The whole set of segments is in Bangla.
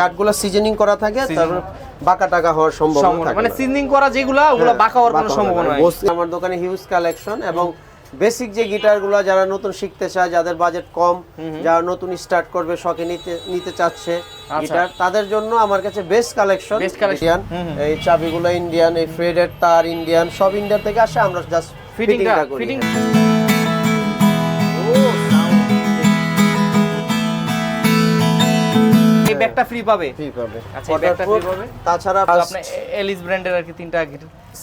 কাঠগুলো সিজনিং করা থাকে তারপর বাঁকা টাকা হওয়ার সম্ভাবনা থাকে মানে সিজনিং করা যেগুলা ওগুলা হ্যাঁ, বাঁকা হওয়ার কোনো সম্ভাবনা নাই। আমার দোকানে হিউজ কালেকশন এবং বেসিক যে গিটারগুলো যারা নতুন শিখতে চায় যাদের বাজেট কম যারা নতুন স্টার্ট করবে শখে নিতে নিতে চাচ্ছে গিটার তাদের জন্য আমার কাছে বেস্ট কালেকশন। ইন্ডিয়ান এই চাবিগুলো ইন্ডিয়ান এই ফ্রেডের তার ইন্ডিয়ান সব ইন্ডিয়া থেকে আসে আমরা জাস্ট ফিটিংটা করি। এই ব্যাগটা ফ্রি পাবে? ফ্রি পাবে। আচ্ছা, এই ব্যাগটা ফ্রি পাবে? তাছাড়া আপনি আপনার এলিস ব্র্যান্ডের আর কি তিনটা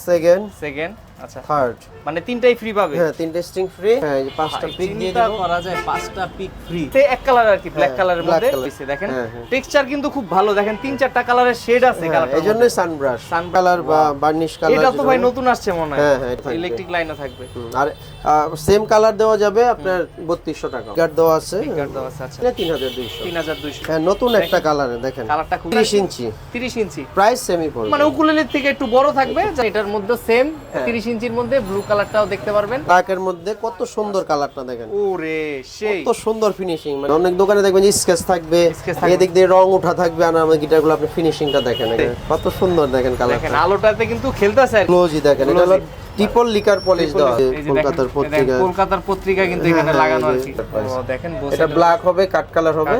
সেকেন্ড সেকেন্ড আচ্ছা। থার্ড মানে তিনটাই ফ্রি পাবে? হ্যাঁ তিনটে স্ট্রিং ফ্রি হ্যাঁ এই পাঁচটা পিক দিয়ে করা যায় পাঁচটা পিক ফ্রি এক কালার আর কি ব্ল্যাক হ্যাঁ, কালারের মধ্যে। দিছে, দেখেন হ্যাঁ, হ্যাঁ। টেক্সচার কিন্তু খুব ভালো। দেখেন তিন চারটা কালারের শেড আছে হ্যাঁ, কালারটা সানব্রাশ সান কালার বা বার্নিশ কালার এটা তো ভাই নতুন আসছে মনে হয়। হ্যাঁ, হ্যাঁ, ইলেকট্রিক লাইনও থাকবে। আর সেম কালার দেওয়া যাবে আপনার বত্রিশশো টাকা। গার্ড দেওয়া আছে। কার্ড দেওয়া আছে আচ্ছা। তিন হাজার দুইশো। তিন হাজার দুইশো। হ্যাঁ নতুন একটা কালারে দেখেন। কালারটা খুব তিরিশ ইঞ্চি। তিরিশ ইঞ্চি। প্রাইস সেমি পড়বে। মানে উকুলেলের থেকে একটু বড় থাকবে এটার মধ্যে সেম হ্যাঁ। তিরিশ ইঞ্চির মধ্যে ব্লু কালারটাও দেখতে পারবেন। ব্ল্যাকের মধ্যে কত সুন্দর কালারটা দেখেন। ওরে সেই। কত সুন্দর ফিনিশিং মানে অনেক দোকানে দেখবেন যে স্কেচ থাকবে। এদিক দিয়ে রং ওঠা থাকবে আর আমার গিটারগুলো আপনি ফিনিশিংটা দেখেন কত সুন্দর দেখেন কালার দেখেন আলোটাতে কিন্তু খেলতেছে আর ক্লোজই দেখেন এটা হলো ট্রিপল লিকার পলিশ দেওয়া এই যে দেখেন, কলকাতার পত্রিকা। কলকাতার পত্রিকা কিন্তু হ্যাঁ, এখানে হ্যাঁ, লাগানো আর এই কি যে ও, দেখেন এটা ব্ল্যাক হবে কাট কালার হবে।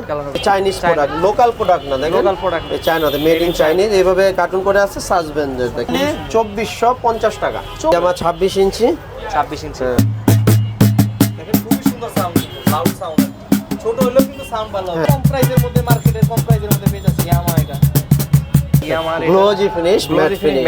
চাইনিজ প্রোডাক্ট লোকাল প্রোডাক্ট না দেখেন? product। এই চায়নাতে মেড ইন চাইনিজ এইভাবে কার্টুন করে আছে সাসপেন্ডের দেখেন? চব্বিশশো পঞ্চাশ টাকা। আমার ছাব্বিশ ইঞ্চি। ছাব্বিশ ইঞ্চি। হ্যাঁ। দেখেন খুবই সুন্দর সাউন্ড লাউড সাউন্ড ছোট হলেও কিন্তু সাউন্ড ভালো হবে। কম প্রাইসের মধ্যে মার্কেটের কম প্রাইসের মধ্যে পেয়ে যাচ্ছে। ইয়ামা এটা। ইয়ামার গ্লোজি ফিনিশ ম্যাট ফিনিশ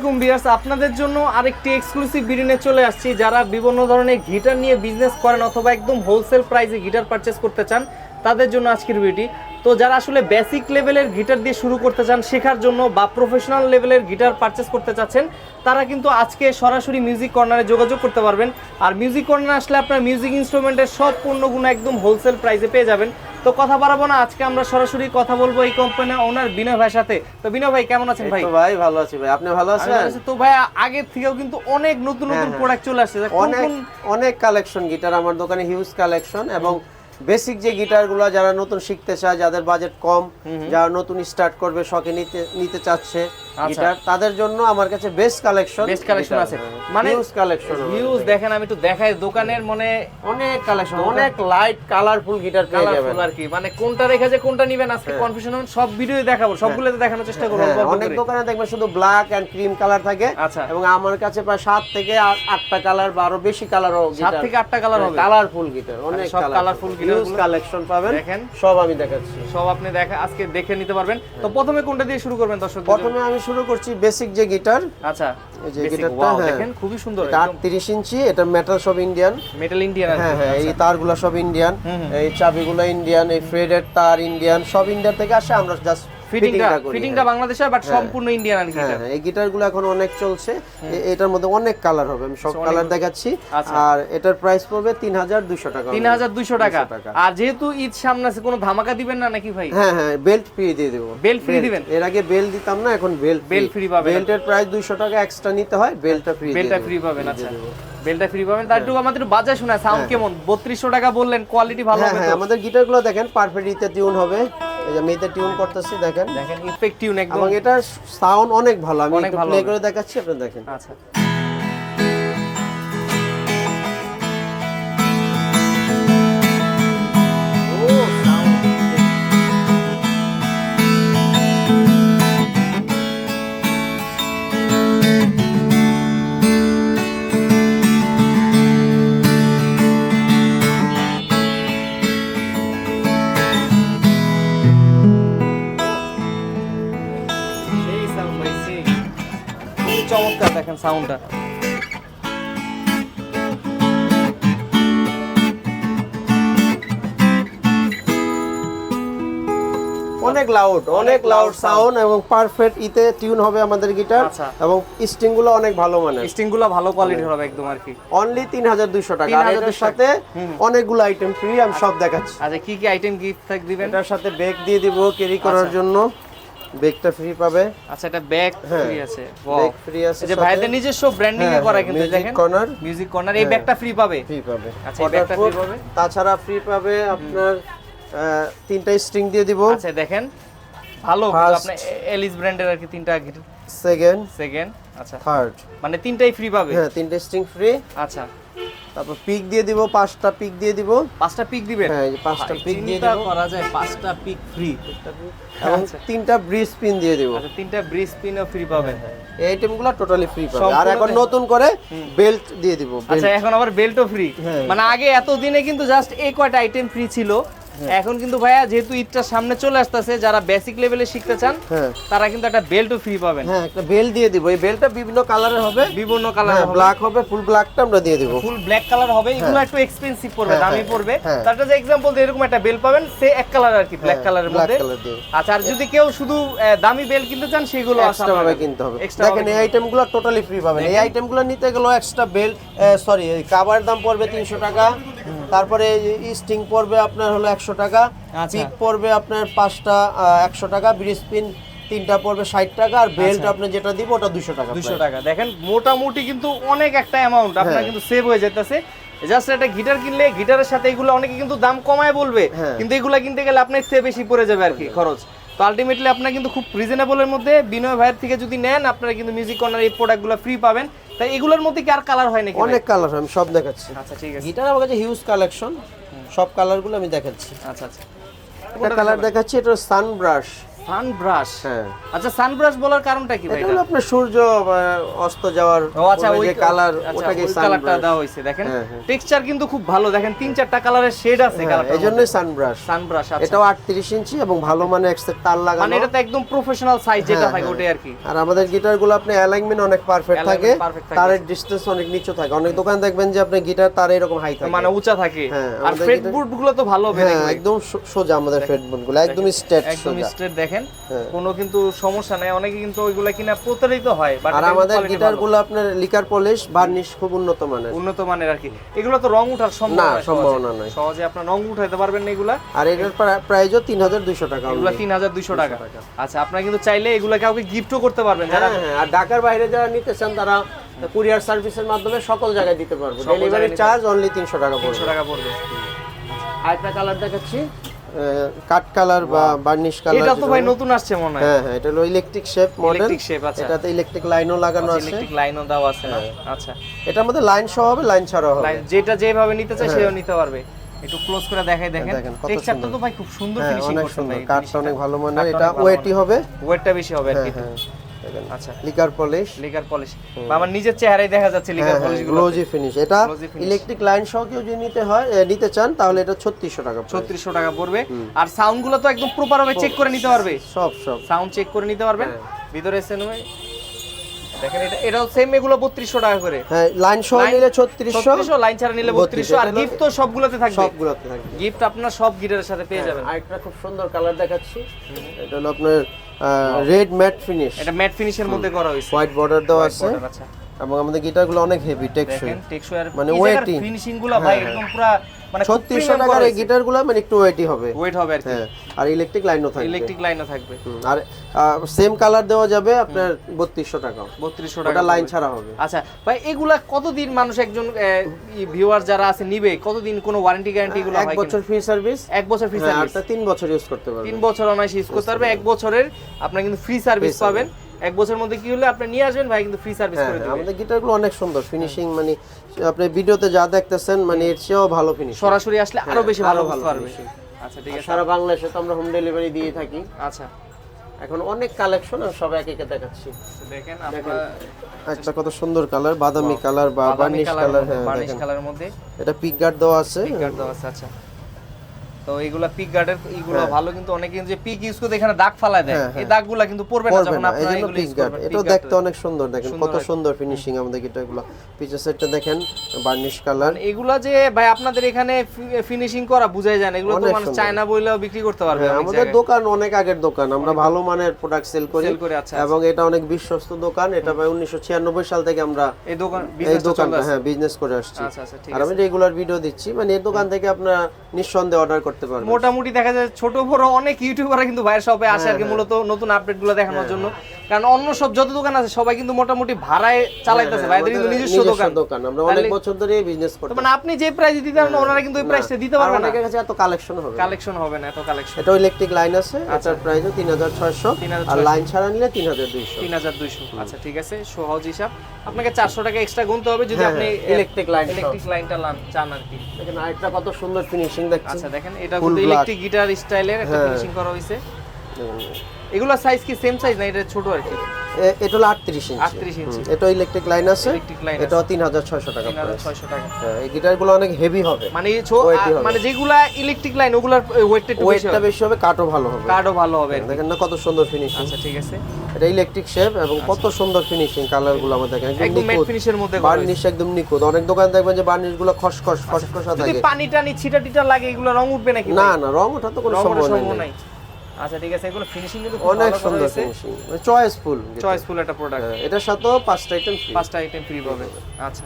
আলাইকুম বিয়ার্স আপনাদের জন্য আরেকটি এক্সক্লুসিভ ভিডিও চলে আসছি। যারা বিভিন্ন ধরনের গিটার নিয়ে বিজনেস করেন অথবা একদম হোলসেল প্রাইসে গিটার পারচেস করতে চান, তাদের জন্য আজকের ভিডিওটি তো যারা আসলে বেসিক লেভেলের গিটার দিয়ে শুরু করতে চান, শেখার জন্য বা প্রফেশনাল লেভেলের গিটার পারচেস করতে চাচ্ছেন, তারা কিন্তু আজকে সরাসরি মিউজিক কর্নারে যোগাযোগ করতে পারবেন। আর মিউজিক কর্নারে আসলে আপনার মিউজিক ইনস্ট্রুমেন্টের সব পণ্যগুলো একদম হোলসেল প্রাইসে পেয়ে যাবেন। তো কথা বাড়াবো না আজকে আমরা সরাসরি কথা বলব এই কোম্পানির ওনার বিনয় ভাইয়ের সাথে। তো বিনয় ভাই কেমন আছেন ভাই? ভাই ভালো আছি ভাই। আপনি ভালো আছেন? তো ভাই আগের থেকেও কিন্তু অনেক নতুন হ্যাঁ, নতুন হ্যাঁ। প্রোডাক্ট চলে আসছে। অনেক অনেক কালেকশন গিটার আমার দোকানে হিউজ কালেকশন এবং বেসিক যে গিটারগুলো যারা নতুন শিখতে চায় যাদের বাজেট কম যারা নতুন স্টার্ট করবে শখে নিতে নিতে চাচ্ছে গিটার তাদের জন্য আমার কাছে বেস্ট কালেকশন Best collection আছে। মানে হিউজ কালেকশন ভিউজ দেখেন। আমি একটু দেখাই দোকানের মানে অনেক কালেকশন অনেক লাইট কালারফুল গিটার পেয়ে যাবেন। কালারফুল আর কি। মানে কোনটা রেখে যে কোনটা নিবেন আজকে কনফিউশন সব ভিডিও দেখাবো সবগুলোতে দেখানোর চেষ্টা করব হ্যাঁ, অনেক দোকানে দেখবেন শুধু ব্ল্যাক এন্ড ক্রিম কালার থাকে। আচ্ছা। এবং আমার কাছে প্রায় সাত থেকে আট- আটটা কালার বা আরও বেশি কালারও সাত থেকে আটটা কালার হবে? কালারফুল গিটার অনেক সব guitar হিউজ কালেকশন পাবেন। দেখেন। সব আমি দেখাচ্ছি। সব আপনি দেখা আজকে দেখে নিতে পারবেন। তো প্রথমে কোনটা দিয়ে শুরু করবেন দর্শক প্রথমে আমি শুরু করছি বেসিক যে গিটার আচ্ছা এই যে গিটারটা, হ্যাঁ। দেখেন খুবই সুন্দর এটা আটত্রিশ ইঞ্চি এটা মেটাল সব ইন্ডিয়ান মেটাল ইন্ডিয়ান হ্যাঁ হ্যাঁ এই তারগুলো সব ইন্ডিয়ান এই চাবিগুলো ইন্ডিয়ান এই ফ্রেডের তার ইন্ডিয়ান সব ইন্ডিয়া থেকে আসে আমরা জাস্ট ফিটিংটা ফিটিংটা করি বাট সম্পূর্ণ ইন্ডিয়ান আর কি হ্যাঁ হ্যাঁ, এই গিটারগুলো এখন অনেক চলছে। এটার মধ্যে অনেক কালার হবে আমি সব কালার দেখাচ্ছি। আচ্ছা। আর এটার প্রাইস পড়বে তিন হাজার দুশো টাকা তিন হাজার দুইশো টাকা। আর যেহেতু ঈদ সামনে আছে কোনো ধামাকা দিবেন না নাকি ভাই? হ্যাঁ হ্যাঁ বেল্ট ফ্রি দিয়ে দেবো। Belt free দিবেন? এর আগে বেল্ট দিতাম না এখন বেল্ট Belt free পাবেন। বেল্টের প্রাইস দুইশো টাকা এক্সট্রা নিতে হয় বেল্টটা ফ্রি বেলটা ফ্রি পাবেন আচ্ছা। বেলটা ফ্রি পাবেন। তার একটু আমাদের বাজার শোনায় সাউন্ড কেমন? বত্রিশশো টাকা বললেন কোয়ালিটি ভালো হ্যাঁ হবে হ্যাঁ আমাদের গিটারগুলো দেখেন পারফেক্ট ইতে টিউন হবে। এই যে আমি এতে টিউন করতেছি দেখেন। দেখেন টিউন একদম। এবং এটার সাউন্ড অনেক ভালো আমি অনেক একটু ভালো প্লে করে দেখাচ্ছি আপনি দেখেন। আচ্ছা। সাউন্ডটা। অনেক লাউড অনেক লাউড সাউন্ড এবং পারফেক্ট ইতে টিউন হবে আমাদের গিটার আচ্ছা। এবং স্ট্রিংগুলো অনেক ভালো মানে স্টিংগুলো ভালো কোয়ালিটির হবে একদম আর কি। অনলি তিন হাজার দুইশো টাকা। আর 3,200 এটার সাথে অনেকগুলো আইটেম ফ্রি আমি সব দেখাচ্ছি। আচ্ছা কি কি আইটেম গিফট থাক দিবেন? এটার সাথে ব্যাগ দিয়ে দিব ক্যারি করার জন্য। ব্যাগটা ফ্রি পাবে। আচ্ছা এটা ব্যাগ। ফ্রি আছে। ব্যাগ ফ্রি আছে এই যে ভাইদের নিজস্ব ব্র্যান্ডিং এ করা হ্যাঁ, কিন্তু দেখেন। কর্নার মিউজিক কর্নার এই ব্যাগটা ফ্রি পাবে। ফ্রি পাবে। আচ্ছা, এই ব্যাগটা Waterproof, পাবে? তাছাড়া ফ্রি পাবে আপনার তিনটা স্ট্রিং দিয়ে দিব। আচ্ছা দেখেন। ভালো আপনি এলিস ব্র্যান্ডের আর কি তিনটা সেকেন্ড সেকেন্ড আচ্ছা। থার্ড মানে তিনটাই ফ্রি পাবে? হ্যাঁ তিনটা স্ট্রিং ফ্রি আচ্ছা। তারপর পিক দিয়ে দিব পাঁচটা পিক দিয়ে দিব। পাঁচটা পিক দিবেন? হ্যাঁ পাঁচটা পিক দিয়ে দিব। করা যায় পাঁচটা পিক ফ্রি এবং আচ্ছা। তিনটা ব্রিজ পিন দিয়ে দিব। আচ্ছা তিনটা ব্রিজ পিনও ফ্রি পাবেন। এই আইটেমগুলো টোটালি ফ্রি পাবে আর এখন নতুন করে বেল্ট দিয়ে দিব আচ্ছা এখন আবার বেল্টও ফ্রি হ্যাঁ। মানে আগে এত দিনে কিন্তু জাস্ট এই কয়টা আইটেম ফ্রি ছিল? হ্যাঁ। এখন কিন্তু ভাইয়া যেহেতু ঈদটা সামনে চলে আসতেছে যারা বেসিক লেভেলে শিখতে চান হ্যাঁ। তারা কিন্তু একটা বেল্টও ফ্রি পাবেন। হ্যাঁ একটা বেল্ট দিয়ে দিব। এই বেল্টটা বিভিন্ন কালারের হবে। বিভিন্ন কালার হ্যাঁ ব্ল্যাক হবে ফুল ব্ল্যাকটা আমরা দিয়ে দিব। ফুল ব্ল্যাক কালার হবে এগুলো একটু এক্সপেন্সিভ পড়বে হ্যাঁ, দামি হ্যাঁ, পড়বে। হ্যাঁ। তারটা যে এক্সাম্পল এরকম একটা বেল পাবেন সে এক কালার আর কি ব্ল্যাক কালারের মধ্যে। আচ্ছা আর যদি কেউ শুধু দামি বেল কিনতে চান সেগুলো এক্সট্রা ভাবে কিনতে হবে। দেখেন এই আইটেমগুলো টোটালি ফ্রি পাবেন। এই আইটেমগুলো নিতে গেলে এক্সট্রা বেল্ট সরি কাভার দাম পড়বে তিনশো টাকা। তারপরে স্টিং পড়বে আপনার হলো একশো টাকা আচ্ছা। পিক পড়বে আপনার পাঁচটা একশো টাকা ব্রিজ পিন তিনটা পড়বে ষাট টাকা আর বেল্ট আপনি যেটা দিব ওটা দুশো টাকা দুশো টাকা। দেখেন মোটামুটি কিন্তু অনেক একটা অ্যামাউন্ট আপনার হ্যাঁ। কিন্তু সেভ হয়ে যেতেছে জাস্ট একটা গিটার কিনলে গিটারের সাথে এগুলো অনেকে কিন্তু দাম কমায় বলবে হ্যাঁ। কিন্তু এগুলো কিনতে গেলে আপনার চেয়ে বেশি পড়ে যাবে আর কি খরচ। তো আলটিমেটলি আপনার কিন্তু খুব রিজনেবলের মধ্যে বিনয় ভাইয়ের থেকে যদি নেন আপনারা কিন্তু মিউজিক কর্নার এই প্রোডাক্টগুলো ফ্রি পাবেন। তাই এগুলোর মধ্যে কি আর কালার হয় নাকি অনেক কালার আমি সব দেখাচ্ছি। আচ্ছা ঠিক আছে। গিটার আমার কাছে হিউজ কালেকশন সব কালারগুলো আমি দেখাচ্ছি। আচ্ছা আচ্ছা। একটা কালার দেখাচ্ছি এটা সান হ্যাঁ। আচ্ছা সানব্রাশ বলার কারণটা কি ভাই এটা এটা? হলো আপনার সূর্য অস্ত যাওয়ার ও আচ্ছা ওই যে কালার আচ্ছা, ওটাকে কালারটা দেওয়া হয়েছে দেখেন। টেক্সচার কিন্তু খুব ভালো। দেখেন তিন চারটা কালারের শেড আছে কালারটা এই সানব্রাশ সানব্রাশ আচ্ছা। এটাও আটত্রিশ ইঞ্চি এবং ভালো মানে একসেট তার মানে এটা তো একদম প্রফেশনাল সাইজ যেটা থাকে। ওটাই আর কি। আর আমাদের গিটারগুলো আপনি অ্যালাইনমেন্ট অনেক পারফেক্ট থাকে। তারের ডিস্টেন্স অনেক নিচু থাকে। অনেক দোকান দেখবেন যে আপনি গিটার তার এরকম হাই থাকে। মানে উঁচা থাকে। হ্যাঁ, আরগুলো তো ভালো হবে হ্যাঁ একদম সোজা আমাদেরগুলো। একদম স্ট্রেট একদম স্ট্রেট দেখেন হ্যাঁ। কোনো কিন্তু সমস্যা নাই। অনেকে কিন্তু ওইগুলা কিনা প্রতারিত হয় বাট আর আমাদের গিটারগুলো আপনার লিকার পলিশ বার্নিশ খুব উন্নত মানের। উন্নত মানের আর কি। এগুলো তো রং উঠার সম্ভাবনা না, সম্ভাবনা নাই। সহজে আপনার রং উঠাইতে পারবেন না এগুলা। আর এটার প্রাইসও তিন হাজার দুইশো টাকা এগুলা only। তিন হাজার দুইশো টাকা। আচ্ছা আপনারা কিন্তু চাইলে এগুলা কাউকে গিফটও করতে পারবেন। যারা হ্যাঁ হ্যাঁ আর ঢাকার বাইরে যারা নিতে চান তারা কুরিয়ার সার্ভিসের মাধ্যমে সকল জায়গায় দিতে পারব। ডেলিভারি চার্জ অনলি তিনশো টাকা তিনশো পড়বে। টাকা পড়বে। আরেকটা কালার দেখাচ্ছি। কাট কালার বা বার্নিশ কালার এটা তো ভাই নতুন আসছে মনে হয়। হ্যাঁ হ্যাঁ এটা হলো electric shape model electric shape আছে এটাতে ইলেকট্রিক লাইনও লাগানো আছে। ইলেকট্রিক লাইনও দেওয়া আছে না? হ্যাঁ। আচ্ছা। এটার মধ্যে লাইন সহ হবে লাইন ছাড়াও হবে। যেটা যেভাবে নিতে চায় সেও নিতে পারবে। একটু ক্লোজ করে দেখাই দেখেন। টেক্সচারটা তো ভাই খুব সুন্দর হ্যাঁ ফিনিশিং অনেক সুন্দর। ভাই কাঠটা অনেক ভালো মানের কাঠটা এটা ওয়েটই হবে। ওয়েটটা বেশি হবে আর হ্যাঁ কি হ্যাঁ দেখেন। আচ্ছা। লিকার পলিশ লিকার পলিশ আমার নিজের চেহারাই দেখা যাচ্ছে লিকার হ্যাঁ পলিশগুলো গ্লোজি ফিনিশ এটা ইলেকট্রিক লাইন সহ কেউ যদি নিতে হয় নিতে চান তাহলে এটা ছত্রিশশো টাকা পড়বে। ছত্রিশশো টাকা পড়বে। আর সাউন্ডগুলো তো একদম প্রপার ভাবে চেক করে নিতে পারবে। সব সব সাউন্ড চেক করে নিতে পারবেন। হ্যাঁ। ভিতরে এসে দেখেন এটা এটাও সেম এগুলো বত্রিশশো টাকা করে। হ্যাঁ লাইন সহ নিলে লাইন ছাড়া নিলে 32, আর গিফট তো সবগুলোতে থাকবে। সবগুলোতে থাকবে। গিফট আপনার সব গিটারের সাথে পেয়ে যাবেন। আরেকটা খুব সুন্দর কালার দেখাচ্ছি। এটা হলো আপনার রেড ম্যাট ফিনিশ এটা ম্যাট ফিনিশের মধ্যে করা হয়েছে। হোয়াইট বর্ডার দেওয়া আছে। আচ্ছা। এবং আমাদের গিটারগুলো অনেক হেভি টেকসই। আর মানে weighty। ফিনিশিংগুলো ভাই হ্যাঁ, একদম পুরা মানে ছত্রিশশো টাকার এই গিটারগুলো মানে একটু ওয়েটই হবে। ওয়েট হবে আর কি। হ্যাঁ আর ইলেকট্রিক লাইনও থাকবে। ইলেকট্রিক লাইনও থাকবে। আর সেম কালার দেওয়া যাবে আপনার বত্রিশশো টাকা বত্রিশশো ওটা টাকা লাইন ছাড়া হবে। আচ্ছা ভাই এগুলা কতদিন মানুষ একজন ভিউয়ার যারা আছে নিবে? কতদিন কোনো ওয়ারেন্টি গ্যারান্টি এগুলো এক বছর ফ্রি সার্ভিস এক বছর ফ্রি হ্যাঁ সার্ভিস আরটা তিন বছর ইউজ করতে পারবেন। তিন বছর অনায়াসে ইউজ করতে পারবে। এক বছরের আপনার কিন্তু ফ্রি সার্ভিস পাবেন। এক বছরের মধ্যে কি হলে আপনি নিয়ে আসবেন ভাই কিন্তু ফ্রি সার্ভিস হ্যাঁ করে হ্যাঁ, আমাদের গিটারগুলো অনেক সুন্দর ফিনিশিং মানে আপনি ভিডিওতে যা দেখতেছেন মানে এর চেয়েও ভালো ফিনিশিং সরাসরি আসলে আরও বেশি ভালো হ্যাঁ, বুঝতে পারবে। আচ্ছা ঠিক আছে। সারা বাংলাদেশে তো আমরা হোম ডেলিভারি দিয়ে থাকি। আচ্ছা। এখন অনেক কালেকশন আর সব একে একে দেখাচ্ছি। দেখেন আপনারা একটা কত সুন্দর কালার বাদামি কালার বা বার্নিশ কালার হ্যাঁ বার্নিশ কালারের মধ্যে। এটা পিক গার্ড দেওয়া আছে। কার্ড দেওয়া আছে আচ্ছা। তো এইগুলা পিক গার্ডের এইগুলো হ্যাঁ। ভালো কিন্তু অনেকে যে পিক ইউজ করে এখানে দাগ ফালায় দেয়। হ্যাঁ, এই দাগগুলা কিন্তু পড়বে না যখন না এই আপনারা এগুলো ইউজ গার্ড করবেন। এটাও দেখতে অনেক সুন্দর দেখেন কত সুন্দর ফিনিশিং আমাদের গিটারগুলো। পিচের সেটটা দেখেন বার্নিশ কালার মানে এগুলা যে ভাই আপনাদের এখানে ফিনিশিং করা বুঝাই যায় না। এগুলো তো মানুষ। চায়না বইলেও বিক্রি করতে পারবে আমাদের দোকান অনেক আগের দোকান। আমরা ভালো মানের প্রোডাক্ট সেল করি। আচ্ছা, এবং এটা অনেক বিশ্বস্ত দোকান। এটা প্রায় উনিশশো ছিয়ানব্বই সাল থেকে আমরা এই দোকান এই দোকানটা হ্যাঁ বিজনেস করে আসছি। আচ্ছা আচ্ছা আর আমি রেগুলার ভিডিও দিচ্ছি। মানে এই দোকান থেকে আপনারা নিঃসন্দেহে অর্ডার করতে পারবেন। মোটামুটি দেখা যায় ছোট বড় অনেক ইউটিউবাররা কিন্তু বাইরের শপে আসে হ্যাঁ, আর কি মূলত নতুন আপডেটগুলো দেখানোর জন্য। কারণ অন্য সব যত দোকান আছে সবাই কিন্তু মোটামুটি ভাড়ায় চালাইতেছে। ভাইদের কিন্তু হ্যাঁ, নিজস্ব দোকান। দোকান আমরা অনেক বছর ধরে বিজনেস করতে মানে আপনি যে প্রাইস দিতে পারবেন ওনারা কিন্তু ওই প্রাইসটা দিতে পারবে না। অনেকের কাছে এত কালেকশন হবে কালেকশন হবে না এত কালেকশন এটা ইলেকট্রিক লাইন আছে হাজার ছয়শো। 3,600 আর লাইন ছাড়া নিলে তিন হাজার দুইশো। তিন হাজার দুইশো। আচ্ছা ঠিক আছে সহজ হিসাব। আপনাকে চারশো টাকা এক্সট্রা গুনতে হবে যদি হ্যাঁ, আপনি ইলেকট্রিক লাইন। ইলেকট্রিক লাইনটা চান আর কি। দেখেন আরেকটা কত সুন্দর ফিনিশিং দেখছেন। আচ্ছা দেখেন এটা কিন্তু ইলেকট্রিক গিটার স্টাইলের একটা হ্যাঁ। ফিনিশিং করা হয়েছে। এগুলো সাইজ কি সেম সাইজ না এটা ছোট আর কি? এটা হলো আটত্রিশ ইঞ্চি। 38 ইঞ্চি। এটা ইলেকট্রিক লাইন আছে। এটাও তিন হাজার ছয়শো টাকা। ছয়শো টাকা। হ্যাঁ এই গিটারগুলো অনেক হেভি হবে। মানে। মানে যেগুলা ইলেকট্রিক লাইন ওগুলার ওয়েটটা ওয়েটটা বেশি হবে। কাটও ভালো হবে। কার্ডও ভালো হবে দেখেন না কত সুন্দর ফিনিশিং আচ্ছা ঠিক আছে। এটা ইলেকট্রিক শেপ এবং কত সুন্দর ফিনিশিং কালারগুলো আমাদের দেখেন। একদম ম্যাট ফিনিশের মধ্যে বার্নিশ একদম নিখুঁত। অনেক দোকান দেখবেন যে বার্নিশগুলো খসখস খসখসা যদি পানি টানি ছিটা টিটা লাগে এগুলো রং উঠবে নাকি না না রং ওঠা তো কোনো সম্ভাবনা নাই। আচ্ছা ঠিক আছে এগুলো ফিনিশিং কিন্তু অনেক সুন্দর ফিনিশিং চয়েসফুল চয়েসফুল একটা প্রোডাক্ট এটার সাথেও পাঁচটা আইটেম ফ্রি পাঁচটা আইটেম ফ্রি পাবে। আচ্ছা।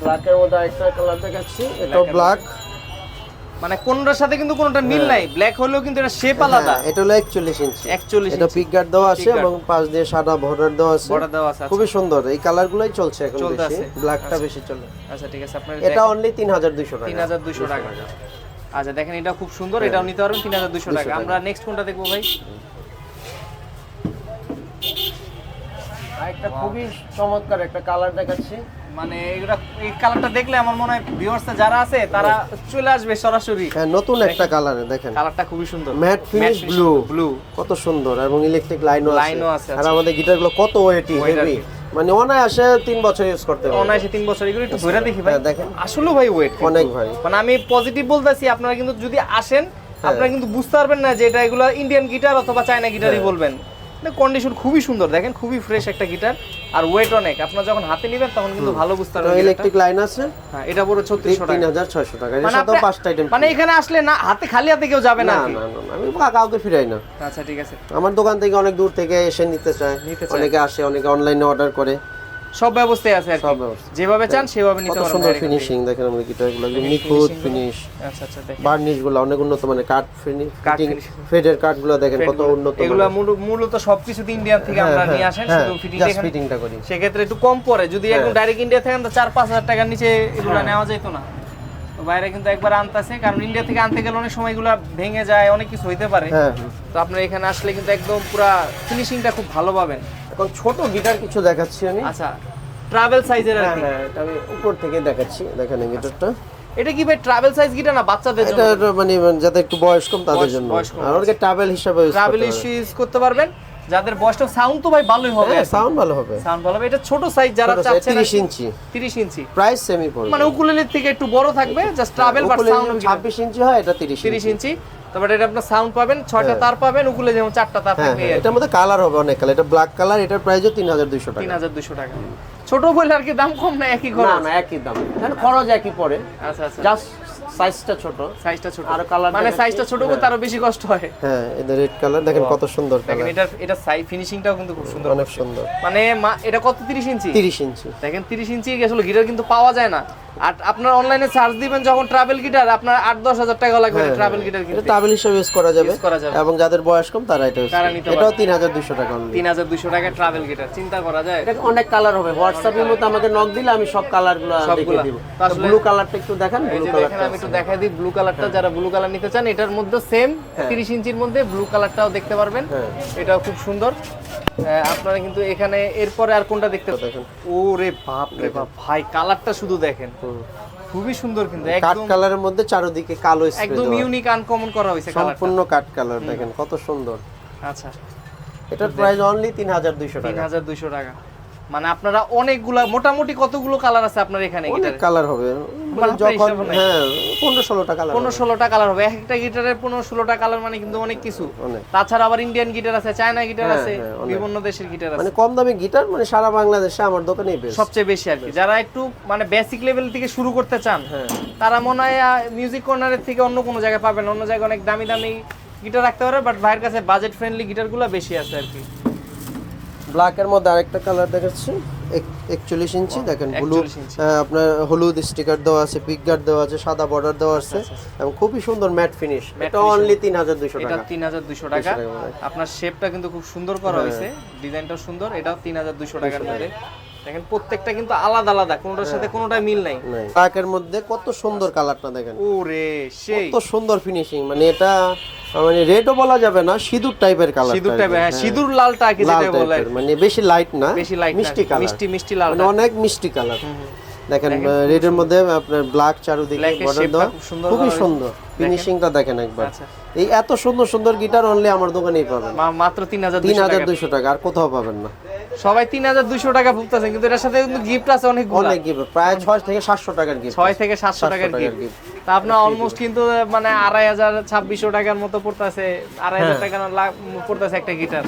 ব্ল্যাকের মধ্যে আরেকটা কালার দেখাচ্ছি। এটা ব্ল্যাক মানে কোনটার সাথে কিন্তু কোনটা মিল নাই। ব্ল্যাক হলেও কিন্তু এটা শেপ আলাদা। হ্যাঁ, এটা হলো 41 ইঞ্চি 41 এটা ইঞ্চি পিক গার্ড দেওয়া আছে এবং পাশ দিয়ে সাদা বর্ডার দেওয়া আছে। বর্ডার দেওয়া আছে আচ্ছা। খুবই সুন্দর। এই কালারগুলোই চলছে এখন বেশি। ব্ল্যাকটা বেশি চলে। আচ্ছা ঠিক আছে আপনার এটা অনলি 3200 টাকা। তিন হাজার দুশো টাকা। আচ্ছা দেখেন এটা খুব সুন্দর। এটাও নিতে পারবেন তিন হাজার দুশো টাকা। আমরা নেক্সট কোনটা দেখব ভাই? একটা খুবই চমৎকার একটা কালার দেখাচ্ছি। মানে এটা এই কালারটা দেখলে আমার মনে হয় ভিউয়ার্স যারা আছে তারা চলে আসবে সরাসরি। হ্যাঁ নতুন একটা কালারে দেখেন। কালারটা খুবই সুন্দর। ম্যাট ফিনিশ ব্লু ব্লু কত সুন্দর এবং ইলেকট্রিক লাইনও আছে। লাইনও আছে, আর আচ্ছা। আমাদের গিটারগুলো কত ওয়েটি হেভি। মানে অনায়াসে তিন বছর ইউজ করতে অনায়াসে তিন বছর এগুলো একটু ধরে দেখি ভাই। হ্যাঁ, দেখেন। আসলে ভাই ওয়েট অনেক ভাই। মানে আমি পজিটিভ বলতেছি আপনারা কিন্তু যদি আসেন হ্যাঁ। আপনারা কিন্তু বুঝতে পারবেন না যে এটা এগুলো ইন্ডিয়ান গিটার অথবা চায়না গিটারই হ্যাঁ। বলবেন। কন্ডিশন খুবই সুন্দর। দেখেন খুবই ফ্রেশ একটা গিটার আর ওয়েট অনেক। আপনার যখন হাতে নেবেন তখন কিন্তু ভালো বুঝতে পারবেন। ইলেকট্রিক লাইন আছে। হ্যাঁ এটা পুরো ছত্রিশশো তিন টাকা হাজার ছয়শো টাকা। এর মানে তো পাঁচটা আইটেম মানে এখানে আসলে না হাতে খালি হাতে কেউ যাবে না না না আমি কাউকে ফিরাই না। আচ্ছা ঠিক আছে। আমার দোকান থেকে অনেক দূর থেকে এসে নিতে চায়। অনেকে আসে অনেকে অনলাইনে অর্ডার করে। সব ব্যবস্থায় আছে সব ব্যবস্থা। যেভাবে চান সেভাবে নিতে পারবেন সুন্দর ফিনিশিং দেখেন আমাদের গিটারগুলো একদম দেখেন নিখুঁত ফিনিশ আচ্ছা আচ্ছা দেখেন। বার্নিশগুলো অনেক উন্নত মানে কাট ফিনিশ finishing। ফেডের কাটগুলো দেখেন কত উন্নত এগুলো মূলত সবকিছু ইন্ডিয়ান থেকে আমরা নিয়ে আসেন শুধু ফিটিং এখানে ফিটিংটা করি। সেক্ষেত্রে একটু কম পড়ে যদি হ্যাঁ। একদম ডাইরেক্ট ইন্ডিয়া থেকে আনতে চার পাঁচ হাজার টাকার নিচে এগুলো নেওয়া যেত না। তো বাইরে কিন্তু একবার আনতেছে কারণ ইন্ডিয়া থেকে আনতে গেলে অনেক সময় এগুলো ভেঙে যায় অনেক কিছু হইতে পারে। হ্যাঁ। তো আপনার এখানে আসলে কিন্তু একদম পুরা ফিনিশিংটা খুব ভালো পাবেন। এখন ছোট গিটার কিছু দেখাচ্ছি আমি। আচ্ছা ট্রাভেল সাইজের আর হ্যাঁ কি? হ্যাঁ আমি উপর থেকে দেখাচ্ছি দেখেন গিটারটা এটা কি ভাই ট্রাভেল সাইজ গিটার না বাচ্চাদের জন্য? একটা মানে যাতে একটু বয়স কম তাদের জন্য। আর ওকে ট্রাভেল হিসাবে ট্রাভেল করতে করতে পারবেন। যাদের বয়সটা সাউন্ড তো ভাই ভালোই হবে। হ্যাঁ সাউন্ড ভালো হবে। সাউন্ড ভালো হবে। এটা ছোট সাইজ যারা চাচ্ছেন 30 ইঞ্চি। 30 ইঞ্চি। প্রাইস সেমি পড়বে। মানে উকুলেলের থেকে একটু বড় থাকবে just travel but sound 26 inch হয় এটা 30 তিরিশ ইঞ্চি। তারপরে এটা আপনার সাউন্ড পাবেন ছয়টা তার পাবেন উকুলে যেমন চারটা তার হ্যাঁ থাকবে হ্যাঁ, এটার মধ্যে কালার হবে অনেক কালার এটা ব্ল্যাক কালার এটার প্রাইসও 3200 টাকা। তিন হাজার দুশো টাকা। ছোট বলে আর কি দাম কম না একই খরচ? না একই দাম। খরচ একই পড়ে। আচ্ছা আচ্ছা। জাস্ট সাইজটা ছোট। সাইজটা ছোট। আরও colour মানে সাইজটা ছোট করে তারও বেশি কষ্ট হয়। হ্যাঁ এদের রেড কালার দেখেন কত সুন্দর দেখেন এটা এটা সাইজ ফিনিশিংটাও কিন্তু খুব সুন্দর অনেক সুন্দর। মানে এটা কত তিরিশ ইঞ্চি? 30 ইঞ্চি। দেখেন তিরিশ ইঞ্চি আসলে গিটার কিন্তু পাওয়া যায় না। আর আপনার অনলাইনে চার্জ দিবেন যখন ট্রাভেল গিটার আপনার আট দশ হাজার টাকা লাগবে ট্রাভেল গিটার এটা কিনতে। ট্রাভেল হিসেবে ইউজ করা যাবে। এবং যাদের বয়স কম তারা এটা এটাও 3200 টাকা। তিন হাজার দুশো টাকা ট্রাভেল গিটার চিন্তা করা যায়। এটা অনেক কালার হবে। হোয়াটসঅ্যাপের মধ্যে আমাকে নক দিলে আমি সব কালারগুলো সবগুলা। দেখিয়ে দিব। ব্লু কালারটা একটু দেখান ব্লু কালারটা আমি একটু দেখাই দিই ব্লু কালারটা যারা ব্লু কালার নিতে চান এটার মধ্যে সেম হ্যাঁ। তিরিশ ইঞ্চির মধ্যে ব্লু কালারটাও দেখতে পারবেন। হ্যাঁ। এটাও খুব সুন্দর। আপনারা কিন্তু এখানে এরপরে আর কোনটা দেখতে দেখেন। ওরে বাপ রে বাপ ভাই কালারটা শুধু দেখেন। খুবই সুন্দর কিন্তু কাট কালারের মধ্যে চারদিকে কালো একদম ইউনিক আনকমন করা হয়েছে সম্পূর্ণ কাট কালার দেখেন কত সুন্দর। আচ্ছা। এটার প্রাইস অনলি 3200 তিন টাকা। হাজার দুইশো টাকা। মানে আপনারা অনেকগুলা মোটামুটি কতগুলো কালার আছে আপনার এখানে অনেক গিটারে কালার হবে। মানে মানে যখন হ্যাঁ পনেরো ষোলোটা কালার পনেরো ষোলোটা কালার হবে। এক একটা গিটারের পনেরো ষোলোটা কালার মানে কিন্তু অনেক কিছু। তাছাড়া আবার ইন্ডিয়ান গিটার আছে চায়না গিটার হ্যাঁ, আছে হ্যাঁ, বিভিন্ন দেশের গিটার আছে। মানে কম দামি গিটার মানে সারা বাংলাদেশে আমার দোকানেই বেশ সবচেয়ে বেশি আর কি। যারা একটু মানে বেসিক লেভেল থেকে শুরু করতে চান হ্যাঁ। তারা মনে হয় মিউজিক কর্নারের থেকে অন্য কোনো জায়গায় পাবেন অন্য জায়গায় অনেক দামি দামি গিটার রাখতে পারে বাট ভাইয়ের কাছে বাজেট ফ্রেন্ডলি গিটারগুলো বেশি আছে আর কি। ব্ল্যাকের মধ্যে আরেকটা কালার দেখাচ্ছি। একচল্লিশ ইঞ্চি দেখেন ব্লু আপনার হলুদ স্টিকার দেওয়া আছে পিক গার্ড দেওয়া আছে সাদা বর্ডার দেওয়া আছে এবং খুবই সুন্দর ম্যাট ফিনিশ আচ্ছা, এটা অনলি তিন হাজার দুশো এটা টাকা। তিন হাজার দুশো টাকা। আপনার শেপটা কিন্তু খুব সুন্দর করা হয়েছে ডিজাইনটা সুন্দর এটা তিন হাজার দুশো টাকার মধ্যে। দেখেন প্রত্যেকটা কিন্তু আলাদা আলাদা কোনটার সাথে কোনটা মিল নাই। ব্ল্যাকের মধ্যে কত সুন্দর কালারটা দেখেন। ওরে সেই। কত সুন্দর ফিনিশিং মানে এটা মানে রেডও বলা যাবে না সিঁদুর টাইপের কালার সিঁদুর টাইপের হ্যাঁ সিঁদুর লালটা কি যেটা বলে মানে বেশি লাইট না বেশি লাইট মিষ্টি কালার মিষ্টি মিষ্টি লাল মানে অনেক মিষ্টি কালার দেখেন রেডের মধ্যে আপনার ব্ল্যাক চারুদিকে এর বর্ডার দেওয়া। খুবই সুন্দর। ফিনিশিংটা দেখেন একবার। আচ্ছা। এই এত সুন্দর সুন্দর গিটার অনলি আমার দোকানেই পাবেন। মাত্র তিন হাজার তিন হাজার দুইশো টাকা আর কোথাও পাবেন না। সবাই তিন হাজার দুইশো টাকা ভুগতেছেন কিন্তু এটার সাথে কিন্তু গিফট আছে অনেক অনেক গিফট প্রায় ছয় থেকে সাতশো টাকার গিফট ছয় থেকে সাতশো 700 টাকার গিফট তা আপনার অলমোস্ট কিন্তু মানে আড়াই হাজার ছাব্বিশশো টাকার মতো পড়তেছে আড়াই হাজার টাকা লাখ পড়তেছে একটা গিটার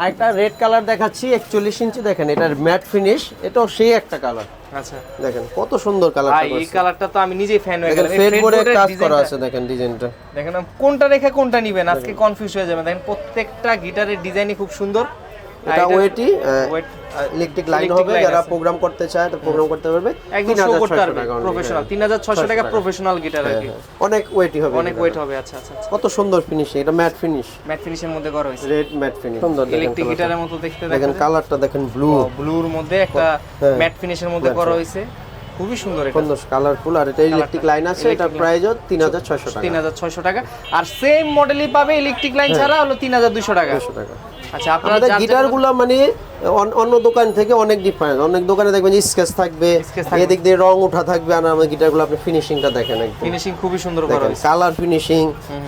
আরেকটা রেড কালার দেখাচ্ছি একচল্লিশ ইঞ্চি দেখেন এটার ম্যাট ফিনিশ এটাও সেই একটা কালার আচ্ছা। দেখেন কত সুন্দর কালারটা এই কালারটা তো আমি নিজেই ফ্যান হয়ে গেলাম। ফেড বোর্ডে কাজ করা আছে দেখেন ডিজাইনটা দেখেন কোনটা রেখে কোনটা নিবেন? আজকে কনফিউজ হয়ে যাবেন। দেখেন প্রত্যেকটা গিটারের ডিজাইনই খুব সুন্দর। এটা ওয়েটি weight ইলেকট্রিক লাইন হবে যারা প্রোগ্রাম করতে চায় তো প্রোগ্রাম করতে পারবে। একদম শো 3600 করতে পারবে টাকা প্রফেশনাল হ্যাঁ। তিন হাজার ছশো টাকা প্রফেশনাল গিটার আর কি। হ্যাঁ, অনেক ওয়েটি হবে অনেক ওয়েট হবে আচ্ছা আচ্ছা আচ্ছা। কত সুন্দর ফিনিশিং এটা ম্যাট ফিনিশ ম্যাট ফিনিশের মধ্যে করা হয়েছে। রেড ম্যাট ফিনিশ সুন্দর ইলেকট্রিক গিটারের মতো দেখতে দেখেন। কালারটা দেখেন ব্লু ব্লুর মধ্যে একটা হ্যাঁ। ম্যাট ফিনিশের মধ্যে করা হয়েছে। খুবই সুন্দর এটা। সুন্দর কালারফুল আর এটা ইলেকট্রিক লাইন আছে এটা প্রাইসও তিন হাজার ছয়শো টাকা। তিন হাজার ছয়শো টাকা। আর সেম মডেলই পাবে ইলেকট্রিক লাইন ছাড়া হলো তিন হাজার দুশো টাকা। ছয়শো টাকা। আচ্ছা আমাদের যার মানে অন্য দোকান থেকে অনেক ডিফারেন্ট অনেক দোকানে দেখবেন স্কেচ থাকবে এদিক দিয়ে রং উঠা থাকবে আর আমাদের গিটারগুলো আপনি ফিনিশিংটা দেখেন একদম। ফিনিশিং খুবই সুন্দর করা হয়েছে। কালার ফিনিশিং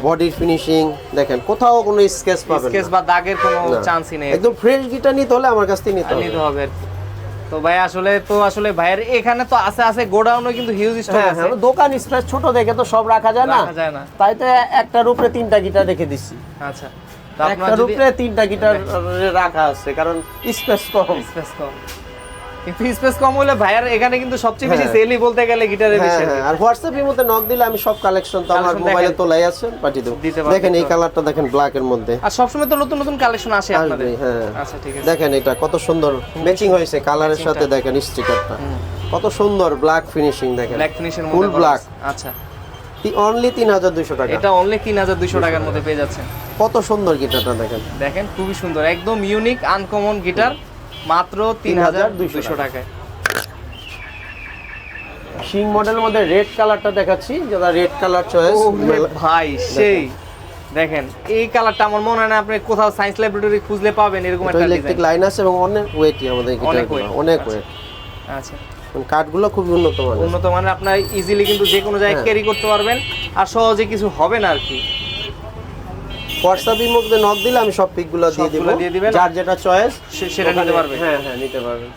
বডির ফিনিশিং দেখেন কোথাও কোনো স্কেচ পাবেন স্কেচ বা দাগের কোনো। চান্সই নেই। একদম ফ্রেশ গিটার নিতে হলে আমার কাছ থেকে নিতে হবে। নিতে হবে। তো ভাই আসলে তো আসলে ভাইয়ের এখানে তো আছে আছে গোডাউনও কিন্তু হিউজ স্টক হ্যাঁ আছে। হ্যাঁ দোকান স্পেস ছোট দেখে তো সব রাখা যায় না। রাখা যায় না। তাই তো একটার উপরে তিনটা গিটার রেখে দিছি। আচ্ছা। একটার উপরে তিনটা গিটার রাখা আছে কারণ স্পেস কম। স্পেস কম। কিন্তু স্পেস কম হলে ভাইয়ের এখানে কিন্তু সবচেয়ে বেশি হ্যাঁ। সেলই বলতে গেলে গিটারের হ্যাঁ হ্যাঁ। আর মধ্যে নক দিলে আমি সব কালেকশন তো আমার মোবাইলে দেখেন। তোলাই আছে পাঠিয়ে দেবো। দেখেন এই কালারটা দেখেন ব্ল্যাক এর মধ্যে। আর সবসময় তো নতুন নতুন কালেকশন আসে আপনাদের। হ্যাঁ। আচ্ছা ঠিক আছে। দেখেন এটা কত সুন্দর ম্যাচিং হয়েছে কালারের সাথে দেখেন স্টিকারটা কত সুন্দর ব্ল্যাক ফিনিশিং দেখেন। Black black। black আচ্ছা। অনলি তিন হাজার দুশো টাকা। এটা অনলি তিন হাজার দুইশো টাকার মধ্যে পেয়ে যাচ্ছেন কত সুন্দর গিটারটা দেখেন। দেখেন খুবই সুন্দর একদম ইউনিক আনকমন গিটার মাত্র তিন হাজার দুইশো টাকায়। শিং মডেলের মধ্যে রেড কালারটা দেখাচ্ছি যেটা রেড কালার চয়েস ভাই সেই। দেখেন এই কালারটা আমার মনে হয় না আপনি কোথাও সায়েন্স ল্যাবরেটরি খুঁজলে পাবেন এরকম একটা ইলেকট্রিক লাইন আছে এবং অনেক ওয়েটই আমাদের অনেক weight, অনেক। ওয়েট আচ্ছা। কাঠগুলো খুব উন্নত মানের। উন্নত মানের আপনার ইজিলি কিন্তু যে কোনো জায়গায়। ক্যারি করতে পারবেন আর সহজে কিছু হবে না আর কি। হোয়াটসঅ্যাপের মধ্যে নক দিলে আমি সব পিকগুলো দিয়ে দিব। দিয়ে দিবেন। যার যেটা চয়েস সেটা নিতে পারবে। হ্যাঁ হ্যাঁ নিতে পারবেন।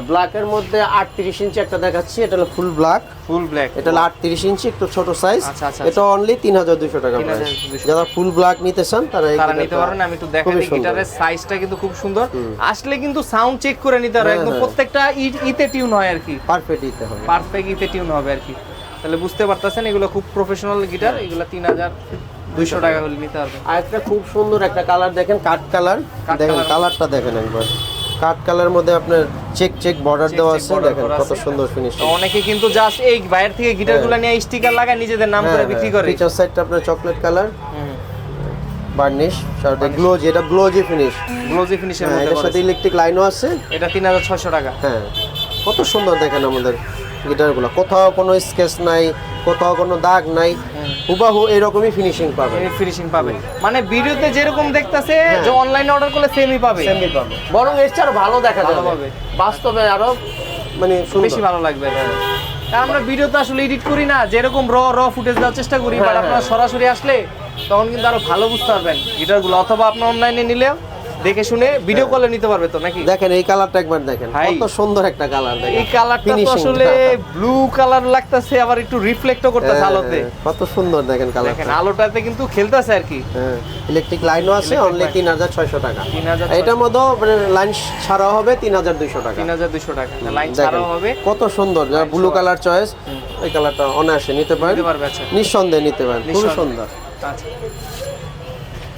ব্ল্যাকের মধ্যে আটত্রিশ ইঞ্চি একটা দেখাচ্ছি এটা হলো ফুল ব্ল্যাক ফুল ব্ল্যাক এটা হলো আটত্রিশ ইঞ্চি একটু ছোট সাইজ আচ্ছা, আচ্ছা, এটা অনলি হাজার দুশো টাকা প্রাইস যারা ফুল ব্ল্যাক নিতে চান তারা তারা নিতে পারবেন আমি একটু দেখাই দিই গিটারের সাইজটা কিন্তু খুব সুন্দর। আসলে কিন্তু সাউন্ড চেক করে নিতে হবে হ্যাঁ, একদম হ্যাঁ। প্রত্যেকটা ইতে টিউন হয় আর কি। পারফেক্ট দিতে হবে। পারফেক্ট ইতে টিউন হবে আর কি। তাহলে বুঝতে পারতেছেন এগুলো খুব প্রফেশনাল গিটার এগুলো তিন হাজার দুইশো টাকা হলে নিতে হবে আর একটা খুব সুন্দর একটা কালার দেখেন কাঠ কালার দেখেন কালারটা দেখেন একবার। কাঠ কালার মধ্যে আপনার চেক চেক বর্ডার দেওয়া আছে দেখেন কত। সুন্দর ফিনিশ অনেকে কিন্তু জাস্ট এই বাইরে থেকে গিটারগুলো নিয়ে স্টিকার লাগায় নিজেদের নাম করে বিক্রি করে। ফিচার সাইডটা আপনার চকলেট কালার বার্নিশ সাথে গ্লোজি এটা গ্লোজি ফিনিশ গ্লোজি ফিনিশের হ্যাঁ মধ্যে সাথে। ইলেকট্রিক লাইনও আছে। এটা তিন হাজার ছশো টাকা। হ্যাঁ। কত সুন্দর দেখেন আমাদের। গিটারগুলো। কোথাও কোনো স্কেচ নাই কোথাও কোনো দাগ নাই হুবাহু এরকমই ফিনিশিং পাবে। ফিনিশিং পাবে। মানে ভিডিওতে যেরকম দেখতাছে হ্যাঁ। যে অনলাইনে অর্ডার করলে সেমই পাবে। সেমই পাবে। বরং এর চেয়ে ভালো দেখা যাবে। বাস্তবে আরও মানে। বেশি ভালো লাগবে। কারণ আমরা ভিডিও তো আসলে এডিট করি না যেরকম র র ফুটেজ দেওয়ার চেষ্টা করি বাট হ্যাঁ, আপনারা সরাসরি আসলে তখন কিন্তু আরও ভালো বুঝতে পারবেন গিটারগুলো অথবা আপনি অনলাইনে নিলেও দেখে শুনে ভিডিও কলে নিতে পারবে তো নাকি? দেখেন এই কালারটা একবার দেখেন। কত সুন্দর একটা কালার দেখেন। এই কালারটা তো আসলে ব্লু কালার লাগতেছে আবার একটু রিফ্লেক্টও করতেছে হ্যাঁ, আলোতে। হ্যাঁ, কত সুন্দর দেখেন কালার দেখেন আলোটাতে কিন্তু খেলতেছে আর কি। হ্যাঁ ইলেকট্রিক লাইনও আছে অনলি line। তিন হাজার ছয়শো টাকা। 3,600 এটার মধ্যেও মানে লাইন ছাড়াও হবে তিন হাজার দুইশো টাকা। তিন হাজার দুশো টাকা। লাইন ছাড়াও হবে। কত সুন্দর ব্লু কালার চয়েস এই কালারটা অনায়াসে নিতে পারেন। নিতে পারবে আচ্ছা। নিঃসন্দেহে নিতে পারেন খুব সুন্দর। আচ্ছা।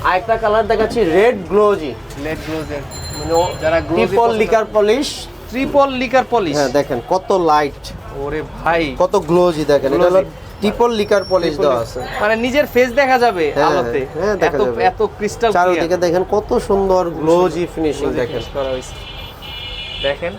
আরেকটা কালার দেখাচ্ছি রেড গ্লোজি রেড গ্লোজি মানে যারা triple lacquer polish triple lacquer polish হ্যাঁ দেখেন কত লাইট ওরে ভাই। কত গ্লোজি দেখেন এটা হলো ট্রিপল লিকার পলিশ দেওয়া আছে। মানে নিজের ফেস দেখা যাবে হ্যাঁ, আলোতে। হ্যাঁ, দেখা এত যাবে। এত ক্রিস্টাল চারিদিকে দেখেন কত সুন্দর গ্লোজি ফিনিশিং দেখেন। করা হয়েছে। দেখেন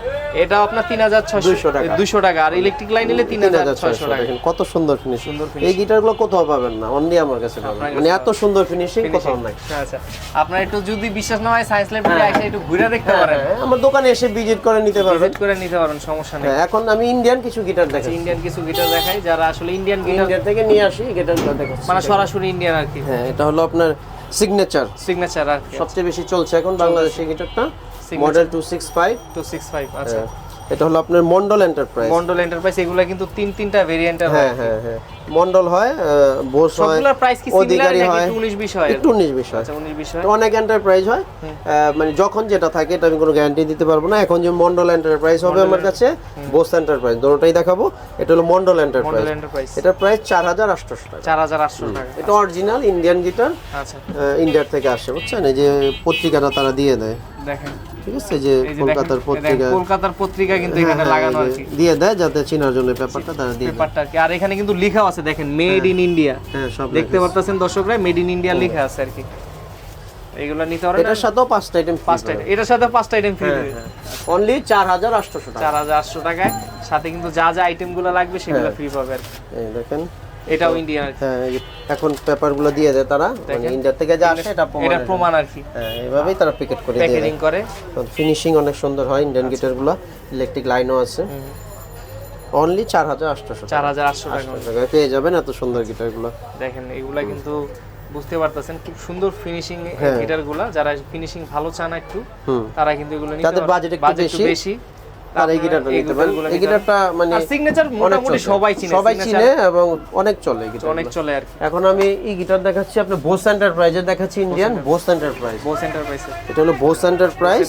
এটা আপনার তিন হাজার ছয়শো 200 টাকা। দুশো টাকা আর ইলেকট্রিক লাইন নিলে তিন হাজার ছয়শো টাকা। কত সুন্দর ফিনিশিং সুন্দর এই গিটারগুলো কোথাও পাবেন না অনলি আমার কাছে পাবেন। মানে এত সুন্দর ফিনিশিং কোথাও নাই। আচ্ছা আপনার একটু যদি বিশ্বাস না হয় সায়েন্স ল্যাবে এসে একটু ঘুরে দেখতে পারেন। হ্যাঁ, আমার দোকানে এসে ভিজিট করে নিতে পারবেন। ভিজিট করে নিতে পারেন সমস্যা নেই। হ্যাঁ, এখন আমি ইন্ডিয়ান কিছু গিটার দেখাই ইন্ডিয়ান কিছু গিটার দেখাই যারা আসলে ইন্ডিয়ান গিটার থেকে নিয়ে আসি গিটারগুলো দেখাচ্ছি। মানে সরাসরি ইন্ডিয়ান আর কি। হ্যাঁ এটা হলো আপনার সিগনেচার সিগনেচার আর সবচেয়ে বেশি চলছে এখন বাংলাদেশে গিটারটা। Model two six five two six five আচ্ছা। এটা হলো আপনার মন্ডল এন্টারপ্রাইজ মন্ডল এন্টারপ্রাইজ এগুলো কিন্তু তিন তিনটা ভেরিয়েন্ট আছে হ্যাঁ। হ্যাঁ হ্যাঁ। মন্ডল হয় বোস হয় অধিকারী নাকি হয়? একটু উনিশ বিশ হয়? আচ্ছা অনেক এন্টারপ্রাইজ হয়। মানে যখন যেটা থাকে এটা আমি কোনো গ্যারান্টি দিতে পারব না। এখন যে মন্ডল এন্টারপ্রাইজ হবে আমার কাছে বোস এন্টারপ্রাইজ দুটোটাই দেখাবো। এটা হলো মন্ডল এন্টারপ্রাইজ এটা প্রাইস চার হাজার আটশোশো টাকা। চার হাজার আটশো টাকা। এটা অরিজিনাল ইন্ডিয়ান গিটার আচ্ছা। ইন্ডিয়ার থেকে আসে বুঝছেন? এই যে পত্রিকাটা তারা দিয়ে দেয়। দেখেন। ঠিক আছে যে কলকাতার পত্রিকা। কলকাতার পত্রিকা কিন্তু হ্যাঁ, এখানে হ্যাঁ, লাগানো দিয়ে দেয় যাতে চেনার জন্য পেপারটা তারা দিয়ে পেপারটা আর এখানে কিন্তু আছে। দেখেন মেড ইন ইন্ডিয়া হ্যাঁ সব দেখতে পারতেছেন দর্শকরা মেড ইন ইন্ডিয়া লেখা আছে আর কি। এগুলো নিতে পারেন এটার সাথেও পাঁচটা আইটেম পাঁচটা এটার সাথে পাঁচটা আইটেম ফ্রি অনলি চার হাজার আটশোশো টাকা। চার হাজার আটশো টাকায়। সাথে কিন্তু যা যা আইটেমগুলো লাগবে সেগুলো হ্যাঁ। ফ্রি পাবে আর। এই দেখেন। এটাও ইন্ডিয়ান হ্যাঁ যে এখন পেপারগুলো দিয়ে দেয় তারা। মানে ইন্ডিয়া থেকে যা আসে এটা প্রমাণ এটা প্রমাণ আর কি। হ্যাঁ এইভাবেই তারা প্যাকেট করে দিয়ে প্যাকেজিং করে। ফিনিশিং অনেক সুন্দর হয় ইন্ডিয়ান। গিটারগুলো ইলেকট্রিক লাইনও আছে। অনলি চার হাজার আটশোশো চার হাজার আটশো টাকা পেয়ে যাবেন এত সুন্দর গিটারগুলো দেখেন এগুলা কিন্তু বুঝতে পারতেছেন খুব সুন্দর ফিনিশিং। গিটারগুলা যারা ফিনিশিং ভালো চান একটু তারা কিন্তু এগুলো বাজেট একটু বেশি। তারা এই গিটারটা নিতে পারেন। এই গিটারটা মানে সিগনেচার মোটামুটি সবাই চিনে সবাই চিনে এবং অনেক চলে এই গিটার অনেক চলে আর এখন আমি এই গিটার দেখাচ্ছি আপনি বোস এন্টারপ্রাইজের দেখাচ্ছি ইন্ডিয়ান বোস এন্টারপ্রাইজ বো সেন্টার প্রাইসে এটা হলো বোস এন্টারপ্রাইজ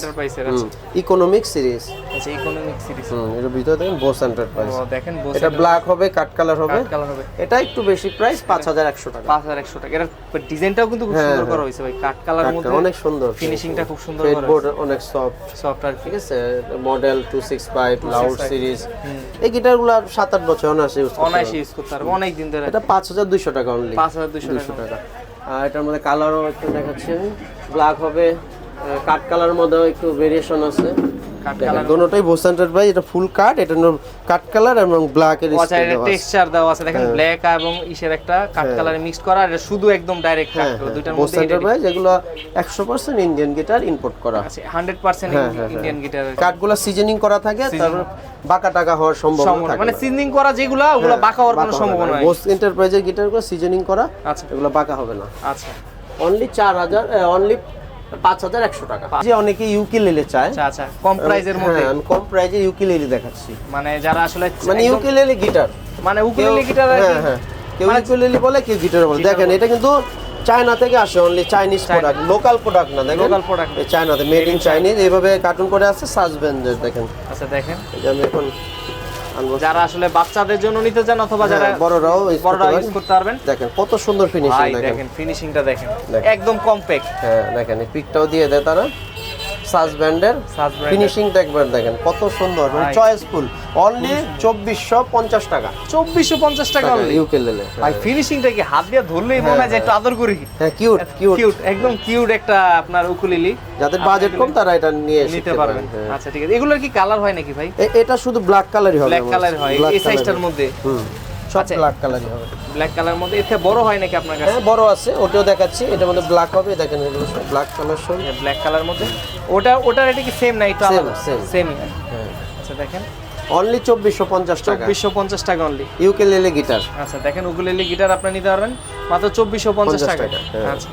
ইকোনমিক সিরিজ আচ্ছা। ইকোনমিক সিরিজ হুম এর ভিতরে দেখেন বোস এন্টারপ্রাইজ ও দেখেন বো এটা ব্ল্যাক হবে কাট কালার হবে। কালার হবে। এটা একটু বেশি প্রাইস পাঁচ হাজার একশো টাকা। পাঁচ হাজার একশো টাকা। এটার ডিজাইনটাও কিন্তু খুব হ্যাঁ, সুন্দর হ্যাঁ। করা হয়েছে ভাই। কাঠ কালার মধ্যে অনেক সুন্দর। ফিনিশিংটা খুব সুন্দর করা বোর্ড অনেক সফট সফট আর ঠিক আছে? Model two six five loud series এই গিটারগুলো সাত আট বছর ইউজ অনায়াসে ইউজ করতে পারব অনেক দিন ধরে। এটা পাঁচ হাজার দুইশো টাকা অনলি পাঁচ হাজার দুইশো দুশো টাকা। আর এটার মধ্যে কালারও একটু দেখাচ্ছি ব্ল্যাক হবে কাট কালার মধ্যেও একটু ভেরিয়েশন আছে। দোনোটাই বোস এন্টারপ্রাইজ এটা ফুল কাট এটা কাট কালার এবং ব্ল্যাক এর টেক্সচার দেওয়া আছে। দেখেন হ্যাঁ। ব্ল্যাক এবং ইসের একটা কাঠ কালারে মিক্স করা আর শুধু একদম ডাইরেক্ট কাঠ হ্যাঁ দুইটার মধ্যে এন্টারপ্রাইজ এগুলো একশো পার্সেন্ট ইন্ডিয়ান গিটার ইম্পোর্ট করা। আছে হান্ড্রেড পার্সেন্ট হ্যাঁ, হ্যাঁ, ইন্ডিয়ান গিটার কাঠগুলো সিজনিং করা থাকে তারপর বাঁকা টাকা হওয়ার সম্ভাবনা থাকে মানে সিজনিং করা যেগুলা ওগুলো বাঁকা হওয়ার কোনো সম্ভাবনা নাই। বোস এন্টারপ্রাইজের গিটারগুলো সিজনিং করা আচ্ছা। এগুলো বাঁকা হবে না। আচ্ছা। অনলি চার হাজার অনলি পাঁচ হাজার একশো টাকা। যে অনেকে ইউকিলেলে চায়। আচ্ছা আচ্ছা কম প্রাইজের মধ্যে। হ্যাঁ আমি কম প্রাইজে ইউকিলেলে দেখাচ্ছি। মানে যারা আসলে মানে ইউকিলেলে গিটার মানে উকুলেলে গিটার হ্যাঁ হ্যাঁ। কেউ মানে- ইউকিলেলে বলে কেউ গিটার বলে। দেখেন এটা কিন্তু চায়না থেকে আসে only Chinese product local product না দেখেন। লোকাল প্রোডাক্ট চায়নাতে মেড ইন চাইনিজ এইভাবে কার্টুন করে আছে সাসপেন্ডের দেখেন। আচ্ছা দেখেন। আমি এখন যারা আসলে বাচ্চাদের জন্য নিতে চান অথবা যারা হ্যাঁ, বড়রাও use বড়রা ইউজ করতে পারবেন। দেখেন কত সুন্দর ফিনিশিং দেখেন। ফিনিশিংটা দেখেন। একদম কমপ্যাক্ট হ্যাঁ দেখেন পিকটাও দিয়ে দেয় তারা। সাজ ব্র্যান্ডের ফিনিশিংটা একবার দেখেন কত সুন্দর ভাই। চয়েসফুল অনলি চব্বিশশো পঞ্চাশ টাকা। 2450 টাকা only। ইউকেলেলে ভাই ফিনিশিংটা কি হাত দিয়ে ধরলেই মনে হয় যে একটু আদর করি? হ্যাঁ কিউট কিউট একদম কিউট একটা আপনার উকুলিলি যাদের বাজেট কম তারা এটা নিয়ে নিতে পারবেন। হ্যাঁ। আচ্ছা ঠিক আছে। এগুলোর কি কালার হয় নাকি ভাই? এটা শুধু ব্ল্যাক কালারই হবে ব্ল্যাক কালার হয় এই সাইজটার মধ্যে। হুম। সব। ব্ল্যাক কালারই হবে। ব্ল্যাক কালার মধ্যে। এর বড় হয় নাকি আপনার কাছে? হ্যাঁ বড় আছে। ওটাও দেখাচ্ছি। এটার মধ্যে ব্ল্যাক হবে। দেখেন এগুলো সব ব্ল্যাক কালার সব। ব্ল্যাক কালার মধ্যে? ওটা ওটার এটা কি সেম না? একটু আলাদা? সেম হ্যাঁ। আচ্ছা দেখেন। অনলি চব্বিশশো পঞ্চাশ টাকা। চব্বিশশো পঞ্চাশ টাকা অনলি ইউকেলেলে গিটার আচ্ছা দেখেন উকুলেলে গিটার আপনি নিতে পারবেন। মাত্র চব্বিশশো পঞ্চাশ টাকা টাকা, হ্যাঁ। আচ্ছা।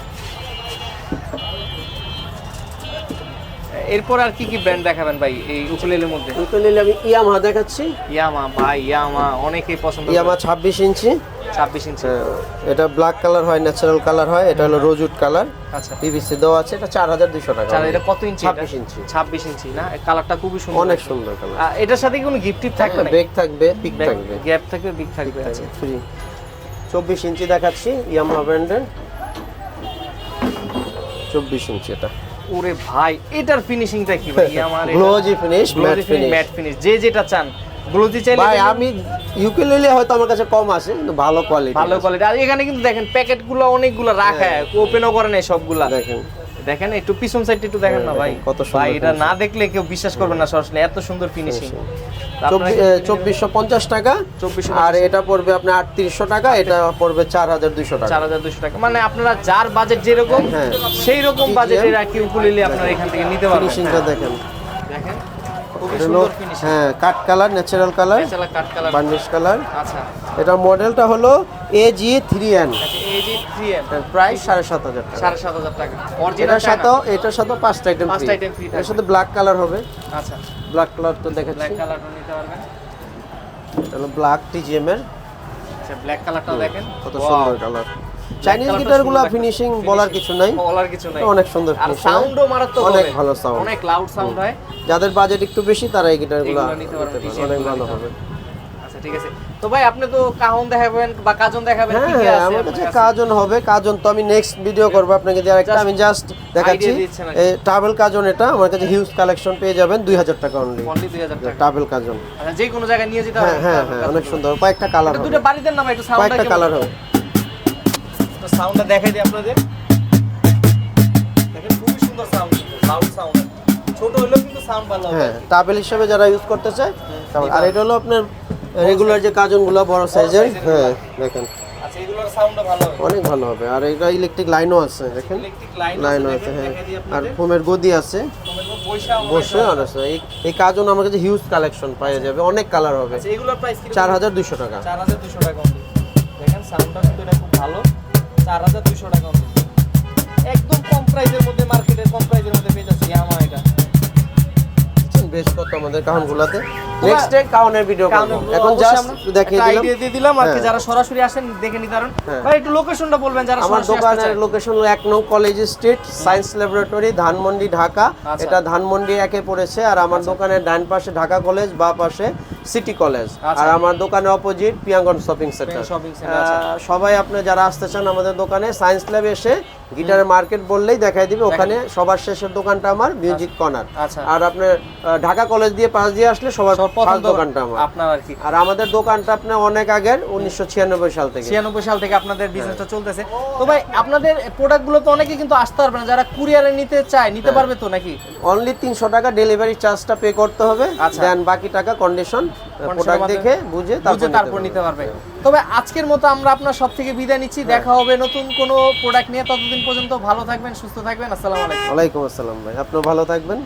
এরপর আর কি কি ব্র্যান্ড দেখাবেন ভাই এই উকুলেলের মধ্যে? উকুলেলে আমি ইয়ামাহা দেখাচ্ছি। ইয়ামা ভাই ইয়ামা অনেকেই পছন্দ ইয়ামাহা ছাব্বিশ ইঞ্চি। ছাব্বিশ ইঞ্চি। হ্যাঁ, এটা ব্ল্যাক কালার হয় ন্যাচারাল কালার হয় এটা হলো রোজুড কালার আচ্ছা। পিভিসি দেওয়া আছে এটা চার হাজার দুশো টাকা। চার এটা কত ইঞ্চি ছাব্বিশ ইঞ্চি। ছাব্বিশ ইঞ্চি না? কালারটা খুবই সুন্দর। অনেক সুন্দর কালার এটার সাথে কি কোনো গিফট টিপ থাকবে না বেগ থাকবে পিক থাকবে। গ্যাপ থাকবে বিগ থাকবে আচ্ছা। ফ্রি চব্বিশ ইঞ্চি দেখাচ্ছি ইয়ামাহা ব্র্যান্ডের চব্বিশ ইঞ্চি এটা। ওরে ভাই এটার ফিনিশিংটা কি ভাই? আমার glossy finish matte finish matte finish যে যেটা চান গ্লোজি চাইলে ভাই আমি ইউকেলেলে হয়তো আমার কাছে কম আসে কিন্তু ভালো কোয়ালিটি ভালো কোয়ালিটি আর এখানে কিন্তু দেখেন প্যাকেটগুলো অনেকগুলো রাখা ওপেনও করে নাই সবগুলা। দেখেন। দেখেন একটু পিছন সাইডটা একটু দেখেন না ভাই। কত সুন্দর ভাই এটা না দেখলে কেউ বিশ্বাস করবে না সরাসরি এত সুন্দর ফিনিশিং চব্বিশশো পঞ্চাশ টাকা। আর এটা পড়বে আপনার আটত্রিশশো টাকা এটা পড়বে চার হাজার দুশো টাকা। চার হাজার দুশো টাকা। মানে আপনারা যার বাজেট যেরকম হ্যাঁ। সেই রকম বাজেটের আর উকুলেলে আপনারা এখান থেকে নিতে পারবেন। ফিনিশিংটা দেখেন। হ্যাঁ কাট কালার ন্যাচারাল কালার কাঠ কালার। Varnish colour. আচ্ছা। এটা মডেলটা হলো A G three N three M price সাড়ে সাত হাজার টাকা। সাড়ে সাত হাজার টাকা। এটার সাথে এটার সাথে পাঁচটা আইটেম পাঁচটা ফ্রি item এর সাথে ব্ল্যাক কালার হবে। আচ্ছা। ব্ল্যাক কালার তো ব্ল্যাক দেখাচ্ছি। কালারটা নিতে পারবেন। এটা হলো ব্ল্যাক টিজিএম এর। আচ্ছা ব্ল্যাক কালারটাও দেখেন। কত সুন্দর কালার চাইনিজ গিটারগুলো ফিনিশিং বলার কিছু নাই। বলার কিছু নাই। অনেক সুন্দর আর সাউন্ডও মারাত্মক অনেক ভালো সাউন্ড অনেক লাউড সাউন্ড হয়। যাদের বাজেট একটু বেশি তারা এই গিটারগুলো অনেক ভালো হবে। আচ্ছা ঠিক আছে। তো ভাই আপনি তো কাহন দেখাবেন বা কাজন দেখাবেন হ্যাঁ কি কি হ্যাঁ আছে আমার কাছে? কাজন হবে কাজন তো আমি নেক্সট ভিডিও করব আপনাকে দিয়ে আরেকটা আমি জাস্ট দেখাচ্ছি। এই টাবেল কাজন এটা আমার কাছে হিউজ কালেকশন পেয়ে যাবেন দুই হাজার টাকা অনলি Only 2000 টাকা। টাবেল কাজন। আচ্ছা যে কোনো জায়গায় নিয়ে যেতে হ্যাঁ হবে হ্যাঁ হ্যাঁ অনেক সুন্দর। কয়েকটা কালার হবে। দুটো বাড়িতে না ভাই একটু সাউন্ডটা কয়েকটা কালার হবে। তো সাউন্ডটা দেখাই দিই আপনাদের। দেখেন খুবই সুন্দর সাউন্ড লাউড সাউন্ড ছোট হলেও কিন্তু সাউন্ড ভালো হবে। হ্যাঁ টাবেল হিসেবে যারা ইউজ করতে চায় আর এটা হলো আপনার রেগুলার যে কাজনগুলো বড় সাইজের হ্যাঁ দেখেন। আচ্ছা অনেক ভালো হবে। আর এটা ইলেকট্রিক লাইনও আছে দেখেন। লাইন লাইনও আছে হ্যাঁ। আর ফোমের গদি আছে। বসে আর আছে। এই এই কাজন আমার কাছে হিউজ কালেকশন পাওয়া যাবে। অনেক কালার হবে। আচ্ছা চার হাজার দুশো টাকা। চার হাজার দুশো টাকা দেখেন সাউন্ডটা কিন্তু এটা খুব ভালো। চার হাজার দুশো টাকা। একদম কম প্রাইসের মধ্যে মার্কেটের কম প্রাইসের মধ্যে পেয়ে বেশ কত আমাদের নেক্সট ডে কাহনের ভিডিও এখন জাস্ট দেখিয়ে দিলাম দিয়ে দিলাম আর হ্যাঁ। যারা সরাসরি আসেন দেখে নিতে পারেন হ্যাঁ। ভাই একটু লোকেশনটা বলবেন যারা আমার দোকানের লোকেশন হলো এক নং college street science laboratory Dhanmondi Dhaka আচ্ছা। এটা ধানমন্ডি একে পড়েছে আর আমার দোকানের ডান পাশে ঢাকা কলেজ বা পাশে সিটি কলেজ আচ্ছা। আর আমার দোকানের অপোজিট পিয়াঙ্গন শপিং সেন্টার আচ্ছা। সবাই আপনি যারা আসতে চান আমাদের দোকানে সায়েন্স ল্যাবে এসে গিটারের মার্কেট বললেই দেখাই দিবে ওখানে সবার শেষের দোকানটা আমার মিউজিক কর্নার আচ্ছা। আর আপনার ঢাকা কলেজ দিয়ে পাশ দিয়ে আসলে সবার ফার্স্ট দোকানটা আমার। আপনার আর কি। আর আমাদের দোকানটা আপনার অনেক আগের উনিশশো ছিয়ানব্বই সাল থেকে। ছিয়ানব্বই সাল থেকে আপনাদের বিজনেসটা চলতেছে। তো ভাই আপনাদের প্রোডাক্টগুলো তো অনেকে কিন্তু আসতে পারবে না যারা কুরিয়ারে নিতে চায় নিতে হ্যাঁ। পারবে তো নাকি? অনলি তিনশো টাকা ডেলিভারি চার্জটা পে করতে হবে আচ্ছা। দেন বাকি টাকা কন্ডিশন প্রোডাক্ট দেখে বুঝে বুঝে তারপর নিতে পারবে। তবে আজকের মতো আমরা আপনার সব থেকে বিদায় নিচ্ছি হ্যাঁ। দেখা হবে নতুন কোনো প্রোডাক্ট নিয়ে ততদিন পর্যন্ত ভালো থাকবেন সুস্থ থাকবেন আসসালামু আলাইকুম। আসসালাম ভাই। আপনিও ভালো থাকবেন।